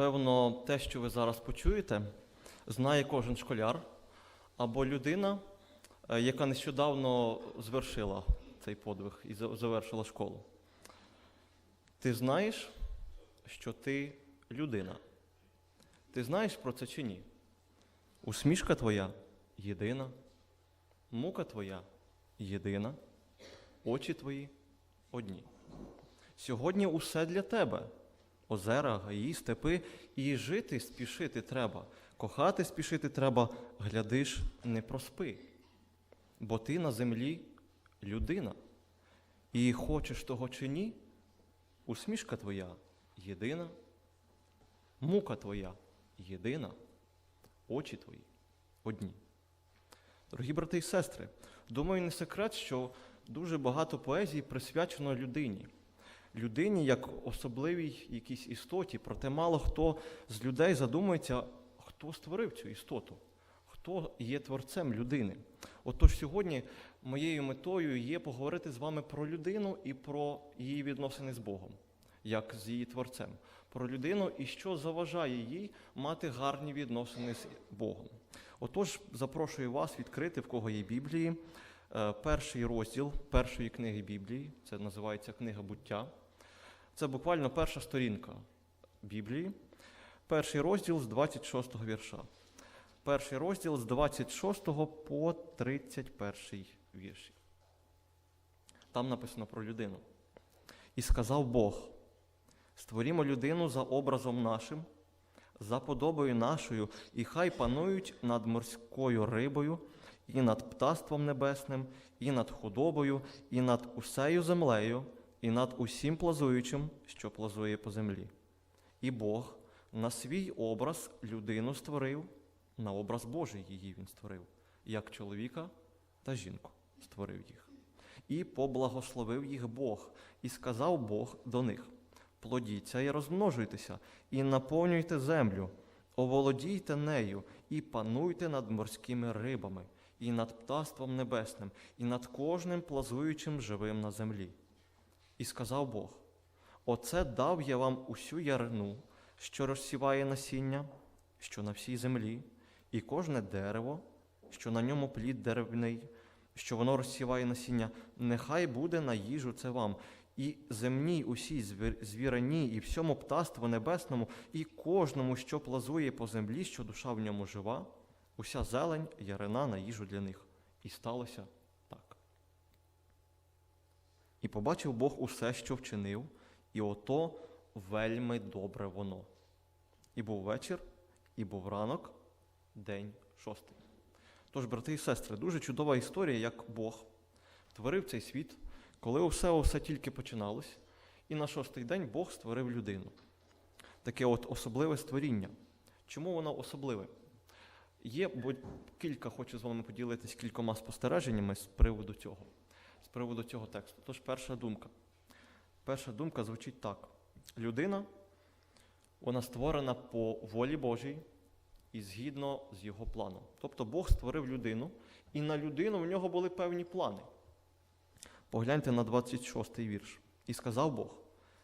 Певно, те, що ви зараз почуєте, знає кожен школяр або людина, е, яка нещодавно звершила цей подвиг і завершила школу. Ти знаєш, що ти людина. Ти знаєш про це чи ні? Усмішка твоя єдина, мука твоя єдина, очі твої одні. Сьогодні усе для тебе. Озера, гаї, степи, і жити спішити треба, кохати спішити треба, глядиш, не проспи. Бо ти на землі людина, і хочеш того чи ні, усмішка твоя єдина, мука твоя єдина, очі твої одні. Дорогі брати і сестри, думаю, не секрет, що дуже багато поезії присвячено людині. Людині як особливій якійсь істоті, проте мало хто з людей задумується, хто створив цю істоту, хто є творцем людини. Отож, сьогодні моєю метою є поговорити з вами про людину і про її відносини з Богом, як з її творцем, про людину і що заважає їй мати гарні відносини з Богом. Отож, запрошую вас відкрити, в кого є Біблії, е, перший розділ першої книги Біблії, це називається Книга буття. Це буквально перша сторінка Біблії, перший розділ з 26 вірша. Перший розділ з 26 по 31 вірші. Там написано про людину. І сказав Бог: створімо людину за образом нашим, за подобою нашою, і хай панують над морською рибою, і над птаством небесним, і над худобою, і над усею землею, і над усім плазуючим, що плазує по землі. І Бог на свій образ людину створив, на образ Божий її він створив, як чоловіка та жінку створив їх. І поблагословив їх Бог, і сказав Бог до них: плодіться і розмножуйтеся, і наповнюйте землю, оволодійте нею, і пануйте над морськими рибами, і над птаством небесним, і над кожним плазуючим живим на землі. І сказав Бог: Оце дав я вам усю ярину, що розсіває насіння, що на всій землі, і кожне дерево, що на ньому плід деревний, що воно розсіває насіння, нехай буде на їжу це вам, і земній усій звір- звірині, і всьому птаству небесному, і кожному, що плазує по землі, що душа в ньому жива, уся зелень, ярина на їжу для них. І сталося. І побачив Бог усе, що вчинив, і ото вельми добре воно. І був вечір, і був ранок, день шостий. Тож, брати і сестри, дуже чудова історія, як Бог творив цей світ, коли усе усе тільки починалось, і на шостий день Бог створив людину. Таке от особливе створіння. Чому воно особливе? Є бо кілька, хочу з вами поділитись кількома спостереженнями з приводу цього, з приводу цього тексту. Тож перша думка. Перша думка звучить так: людина, вона створена по волі Божій і згідно з його планом. Тобто Бог створив людину, і на людину в нього були певні плани. Погляньте на 26-й вірш. І сказав Бог: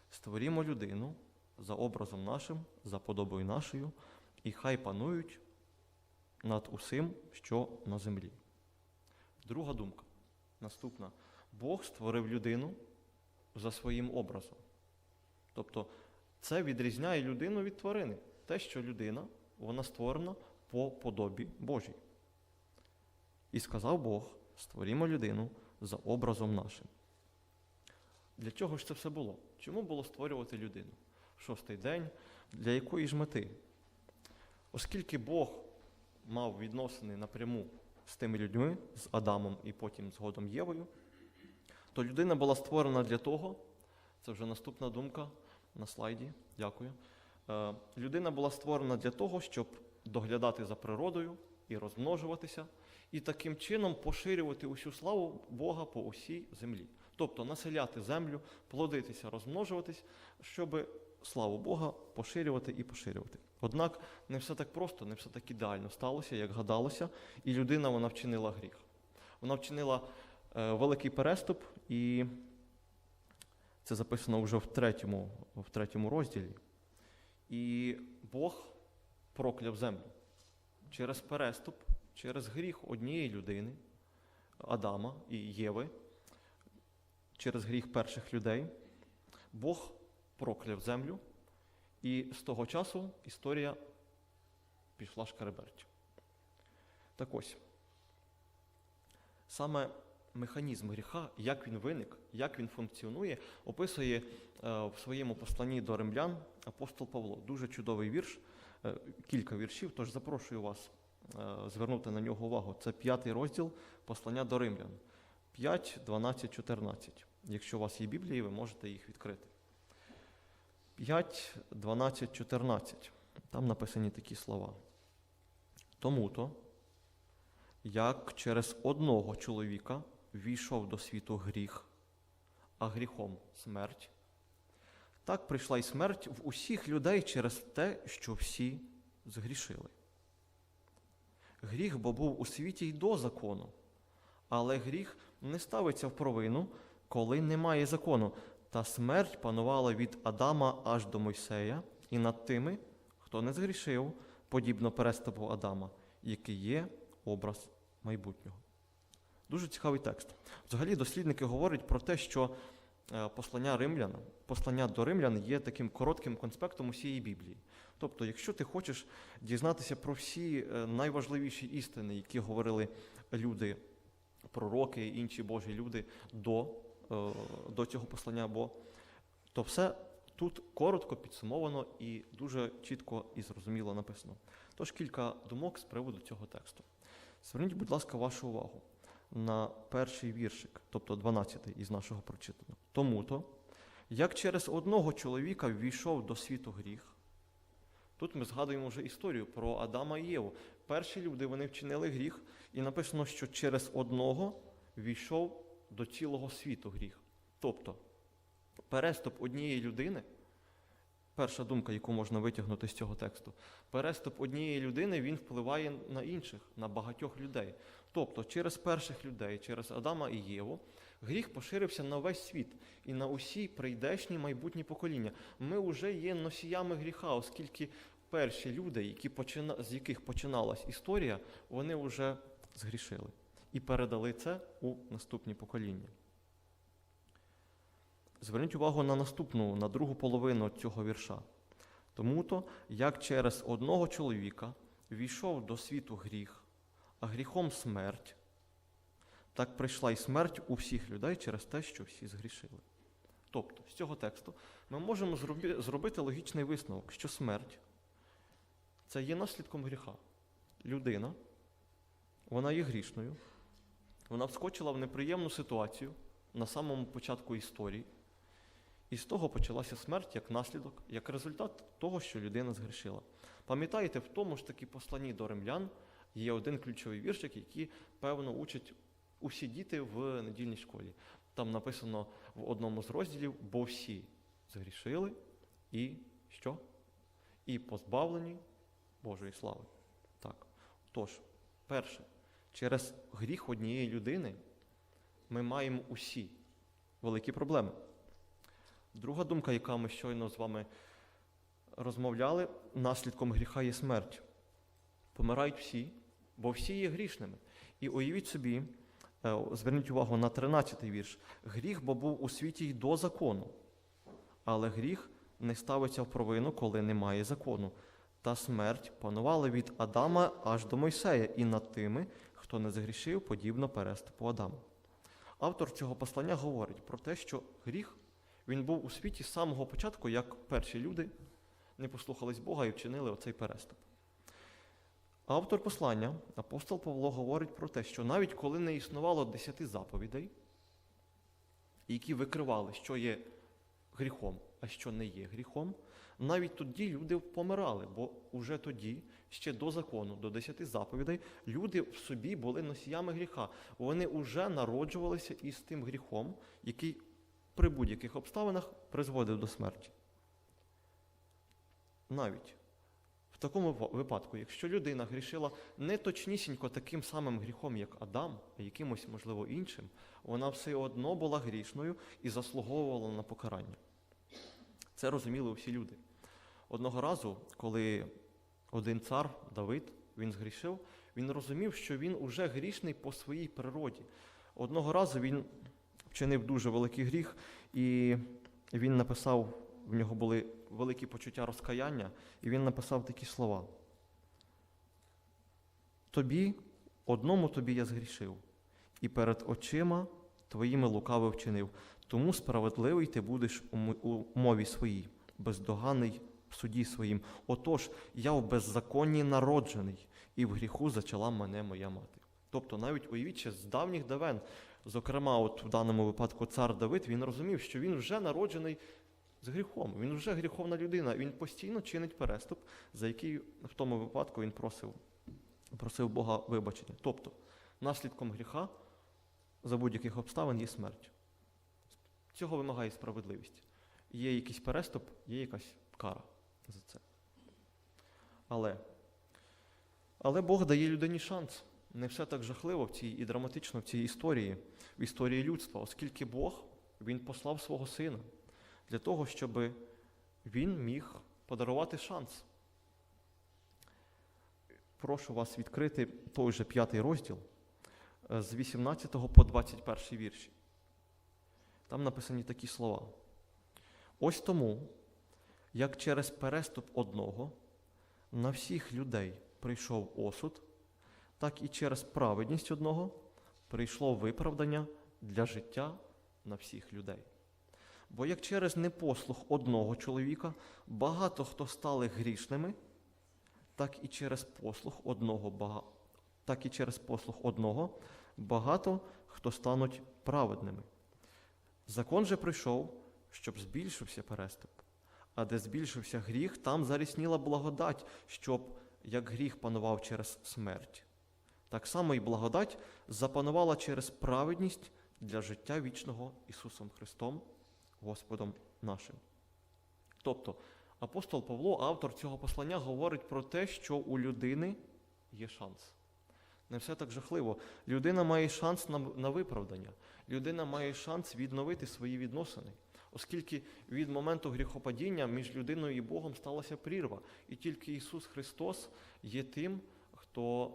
створімо людину за образом нашим, за подобою нашою, і хай панують над усім, що на землі. Друга думка. Наступна. Бог створив людину за своїм образом. Тобто це відрізняє людину від тварини. Те, що людина, вона створена по подобі Божій. І сказав Бог: створімо людину за образом нашим. Для чого ж це все було? Чому було створювати людину? Шостий день, для якої ж мети? Оскільки Бог мав відносини напряму з тими людьми, з Адамом і потім згодом Євою, то людина була створена для того, це вже наступна думка на слайді, дякую. Е, Людина була створена для того, щоб доглядати за природою і розмножуватися, і таким чином поширювати усю славу Бога по усій землі. Тобто населяти землю, плодитися, розмножуватись, щоб славу Бога поширювати і поширювати. Однак не все так просто, не все так ідеально сталося, як гадалося, і людина вона вчинила гріх. Вона вчинила е, великий переступ, і це записано вже в третьому, в третьому розділі. І Бог прокляв землю через переступ, через гріх однієї людини, Адама і Єви, через гріх перших людей. Бог прокляв землю, і з того часу історія пішла шкереберть. Так ось, саме механізм гріха, як він виник, як він функціонує, описує е, в своєму посланні до римлян апостол Павло. Дуже чудовий вірш, е, кілька віршів, тож запрошую вас е, звернути на нього увагу. Це п'ятий розділ послання до римлян. 5, 12, 14. Якщо у вас є Біблії, ви можете їх відкрити. 5, 12, 14. Там написані такі слова. Тому-то, як через одного чоловіка війшов до світу гріх, а гріхом смерть, так прийшла й смерть в усіх людей через те, що всі згрішили. Гріх бо був у світі й до закону, але гріх не ставиться в провину, коли немає закону, та смерть панувала від Адама аж до Мойсея, і над тими, хто не згрішив, подібно переступу Адама, який є образ майбутнього. Дуже цікавий текст. Взагалі, дослідники говорять про те, що е, послання римлян, послання до римлян є таким коротким конспектом усієї Біблії. Тобто, якщо ти хочеш дізнатися про всі е, найважливіші істини, які говорили люди, пророки і інші Божі люди до, е, до цього послання, бо то все тут коротко підсумовано і дуже чітко і зрозуміло написано. Тож кілька думок з приводу цього тексту. Зверніть, будь ласка, вашу увагу на перший віршик, тобто 12 із нашого прочитаного. Тому-то, як через одного чоловіка ввійшов до світу гріх, тут ми згадуємо вже історію про Адама і Єву. Перші люди вони вчинили гріх, і написано, що через одного ввійшов до цілого світу гріх. Тобто, переступ однієї людини, перша думка, яку можна витягнути з цього тексту, переступ однієї людини він впливає на інших, на багатьох людей. Тобто, через перших людей, через Адама і Єву, гріх поширився на весь світ і на усі прийдешні майбутні покоління. Ми вже є носіями гріха, оскільки перші люди, які почина... з яких починалась історія, вони вже згрішили і передали це у наступні покоління. Зверніть увагу на наступну, на другу половину цього вірша. Тому-то, як через одного чоловіка війшов до світу гріх, а гріхом смерть, так прийшла й смерть у всіх людей через те, що всі згрішили. Тобто, з цього тексту ми можемо зробити логічний висновок, що смерть це є наслідком гріха. Людина, вона є грішною, вона вскочила в неприємну ситуацію на самому початку історії. І з того почалася смерть як наслідок, як результат того, що людина згрішила. Пам'ятаєте, в тому ж таки посланні до римлян є один ключовий віршик, який, певно, учать усі діти в недільній школі. Там написано в одному з розділів, бо всі згрішили і що? І позбавлені Божої слави. Так. Тож, перше, через гріх однієї людини ми маємо усі великі проблеми. Друга думка, яка ми щойно з вами розмовляли, наслідком гріха є смерть. Помирають всі, бо всі є грішними. І уявіть собі, е, зверніть увагу на 13-й вірш. Гріх, бо був у світі й до закону, але гріх не ставиться в провину, коли немає закону. Та смерть панувала від Адама аж до Мойсея, і над тими, хто не згрішив, подібно переступу Адама. Автор цього послання говорить про те, що гріх він був у світі з самого початку, як перші люди не послухались Бога і вчинили оцей переступ. Автор послання, апостол Павло, говорить про те, що навіть коли не існувало десяти заповідей, які викривали, що є гріхом, а що не є гріхом, навіть тоді люди помирали, бо уже тоді, ще до закону, до десяти заповідей, люди в собі були носіями гріха. Вони вже народжувалися із тим гріхом, який при будь-яких обставинах призводив до смерті. Навіть в такому випадку, якщо людина грішила не точнісінько таким самим гріхом, як Адам, а якимось, можливо, іншим, вона все одно була грішною і заслуговувала на покарання. Це розуміли всі люди. Одного разу, коли один цар Давид він згрішив, він розумів, що він уже грішний по своїй природі. Одного разу він вчинив дуже великий гріх, і він написав, в нього були великі почуття розкаяння, і він написав такі слова. Тобі, одному тобі я згрішив, і перед очима твоїми лукаво вчинив. Тому справедливий ти будеш у у мові своїй, бездоганний в суді своїм. Отож, я в беззаконні народжений, і в гріху зачала мене моя мати. Тобто, навіть уявіть, ще з давніх давен, зокрема, от в даному випадку цар Давид, він розумів, що він вже народжений з гріхом. Він вже гріховна людина. Він постійно чинить переступ, за який в тому випадку він просив, просив Бога вибачення. Тобто, наслідком гріха за будь-яких обставин є смерть. Цього вимагає справедливість. Є якийсь переступ, є якась кара за це. Але, але Бог дає людині шанс. Не все так жахливо в цій і драматично в цій історії, в історії людства, оскільки Бог він послав свого сина для того, щоб він міг подарувати шанс. Прошу вас відкрити той же п'ятий розділ е, з 18 по 21 вірші. Там написані такі слова. Ось тому, як через переступ одного на всіх людей прийшов осуд, так і через праведність одного прийшло виправдання для життя на всіх людей. Бо як через непослух одного чоловіка багато хто стали грішними, так і через послух одного так і через послух одного багато хто стануть праведними. Закон же прийшов, щоб збільшився переступ. А де збільшився гріх, там зарісніла благодать, щоб як гріх панував через смерть. Так само і благодать запанувала через праведність для життя вічного Ісусом Христом, Господом нашим. Тобто, апостол Павло, автор цього послання, говорить про те, що у людини є шанс. Не все так жахливо. Людина має шанс на, на виправдання. Людина має шанс відновити свої відносини, оскільки від моменту гріхопадіння між людиною і Богом сталася прірва. І тільки Ісус Христос є тим, хто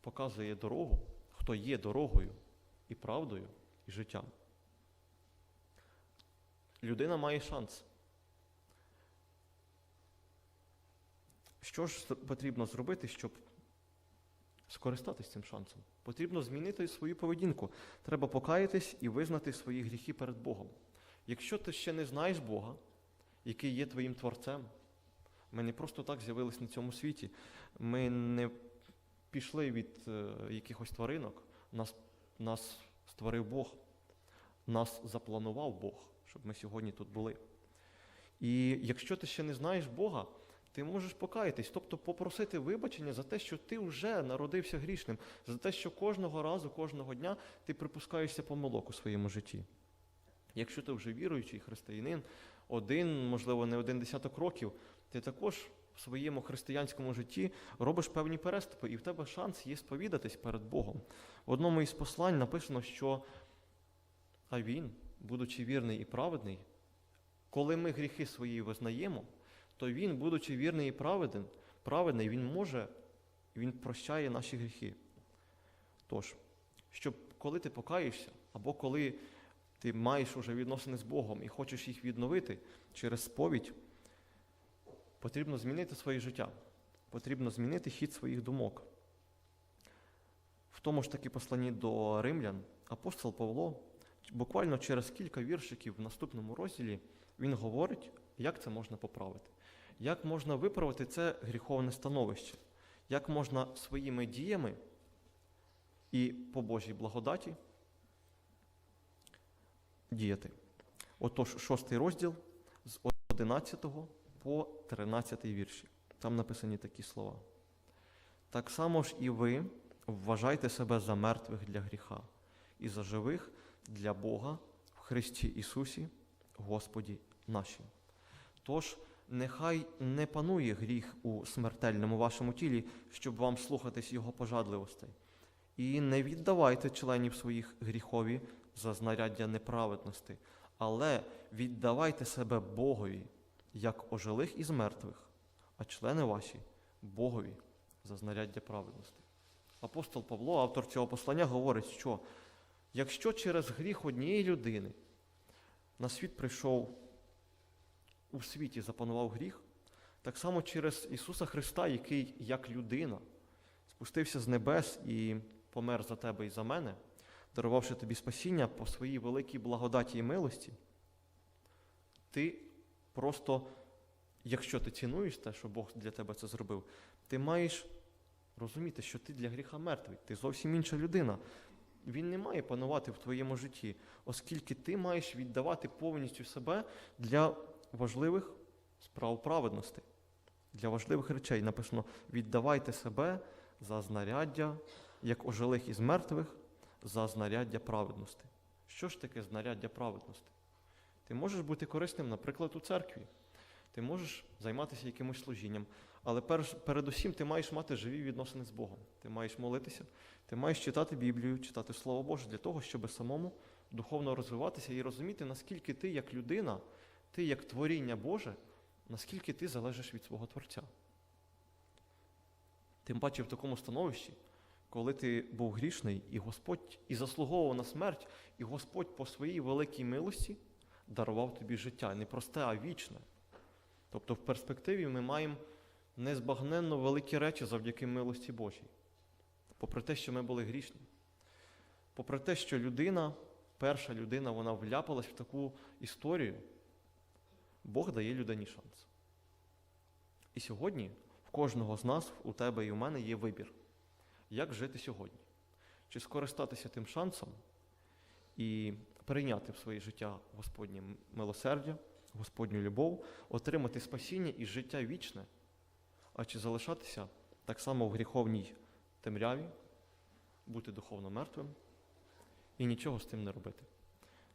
показує дорогу, хто є дорогою і правдою, і життям. Людина має шанс. Що ж потрібно зробити, щоб скористатись цим шансом? Потрібно змінити свою поведінку. Треба покаятись і визнати свої гріхи перед Богом. Якщо ти ще не знаєш Бога, який є твоїм творцем, ми не просто так з'явились на цьому світі, ми не пішли від е, якихось тваринок, нас, нас створив Бог, нас запланував Бог, щоб ми сьогодні тут були. І якщо ти ще не знаєш Бога, ти можеш покаятись, тобто попросити вибачення за те, що ти вже народився грішним, за те, що кожного разу, кожного дня ти припускаєшся помилок у своєму житті. Якщо ти вже віруючий християнин, один, можливо, не один десяток років, ти також в своєму християнському житті робиш певні переступи, і в тебе шанс є сповідатись перед Богом. В одному із послань написано, що а він, будучи вірний і праведний, коли ми гріхи свої визнаємо, то він, будучи вірний і праведен, праведний, він може, він прощає наші гріхи. Тож, щоб коли ти покаєшся, або коли ти маєш уже відносини з Богом і хочеш їх відновити через сповідь, потрібно змінити своє життя, потрібно змінити хід своїх думок. В тому ж таки посланні до римлян апостол Павло буквально через кілька віршиків в наступному розділі він говорить, як це можна поправити, як можна виправити це гріховне становище, як можна своїми діями і по Божій благодаті діяти. Отож, шостий розділ з 11 по 13 вірші. Там написані такі слова. Так само ж і ви вважайте себе за мертвих для гріха і за живих для Бога в Христі Ісусі, Господі нашим. Тож, нехай не панує гріх у смертельному вашому тілі, щоб вам слухатись Його пожадливостей. І не віддавайте членів своїх гріхові за знаряддя неправедності, але віддавайте себе Богові, як ожилих із мертвих, а члени ваші Богові за знаряддя праведності. Апостол Павло, автор цього послання, говорить, що якщо через гріх однієї людини на світ прийшов у світі запанував гріх, так само через Ісуса Христа, який як людина спустився з небес і помер за тебе і за мене, дарувавши тобі спасіння по своїй великій благодаті і милості, ти просто, якщо ти цінуєш те, що Бог для тебе це зробив, ти маєш розуміти, що ти для гріха мертвий, ти зовсім інша людина. Він не має панувати в твоєму житті, оскільки ти маєш віддавати повністю себе для важливих справ праведності, для важливих речей. Написано: віддавайте себе за знаряддя, як ожилих із мертвих, за знаряддя праведності. Що ж таке знаряддя праведності? Ти можеш бути корисним, наприклад, у церкві. Ти можеш займатися якимось служінням, але перш, передусім ти маєш мати живі відносини з Богом. Ти маєш молитися, ти маєш читати Біблію, читати Слово Боже для того, щоб самому духовно розвиватися і розуміти, наскільки ти, як людина, ти як творіння Боже, наскільки ти залежиш від свого Творця. Тим паче в такому становищі, коли ти був грішний, і Господь і заслуговував на смерть, і Господь по своїй великій милості дарував тобі життя, не просте, а вічне. Тобто в перспективі ми маємо незбагненно великі речі завдяки милості Божій. Попри те, що ми були грішні. Попри те, що людина, перша людина, вона вляпалась в таку історію, Бог дає людині шанс. І сьогодні в кожного з нас, у тебе і у мене є вибір, як жити сьогодні. Чи скористатися тим шансом і прийняти в своє життя Господнє милосердя, Господню любов, отримати спасіння і життя вічне, а чи залишатися так само в гріховній темряві, бути духовно мертвим і нічого з тим не робити.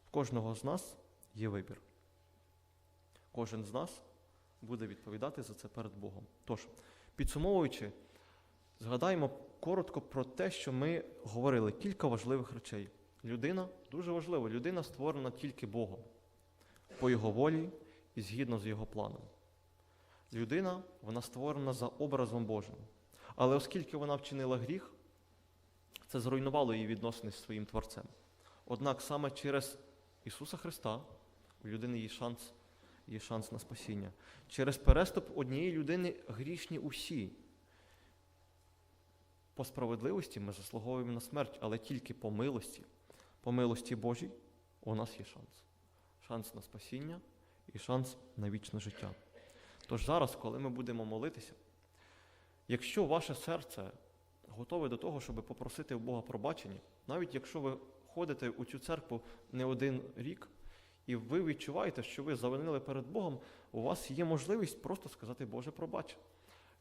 В кожного з нас є вибір. Кожен з нас буде відповідати за це перед Богом. Тож, підсумовуючи, згадаємо коротко про те, що ми говорили, кілька важливих речей. Людина дуже важлива, людина створена тільки Богом, по Його волі і згідно з Його планом. Людина, вона створена за образом Божим. Але оскільки вона вчинила гріх, це зруйнувало її відносини з своїм Творцем. Однак саме через Ісуса Христа у людини є шанс, є шанс на спасіння. Через переступ однієї людини грішні усі. По справедливості ми заслуговуємо на смерть, але тільки по милості, по милості Божій у нас є шанс. Шанс на спасіння і шанс на вічне життя. Тож зараз, коли ми будемо молитися, якщо ваше серце готове до того, щоб попросити у Бога пробачення, навіть якщо ви ходите у цю церкву не один рік, і ви відчуваєте, що ви завинили перед Богом, у вас є можливість просто сказати, Боже, пробач.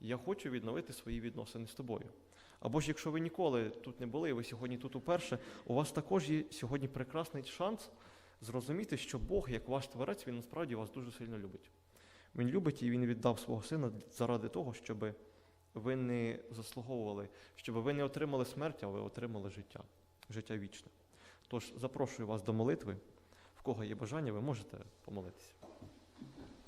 Я хочу відновити свої відносини з тобою. Або ж якщо ви ніколи тут не були, і ви сьогодні тут уперше, у вас також є сьогодні прекрасний шанс зрозуміти, що Бог, як ваш творець, він насправді вас дуже сильно любить. Він любить і він віддав свого сина заради того, щоб ви не заслуговували, щоб ви не отримали смерть, а ви отримали життя, життя вічне. Тож запрошую вас до молитви. В кого є бажання, ви можете помолитися.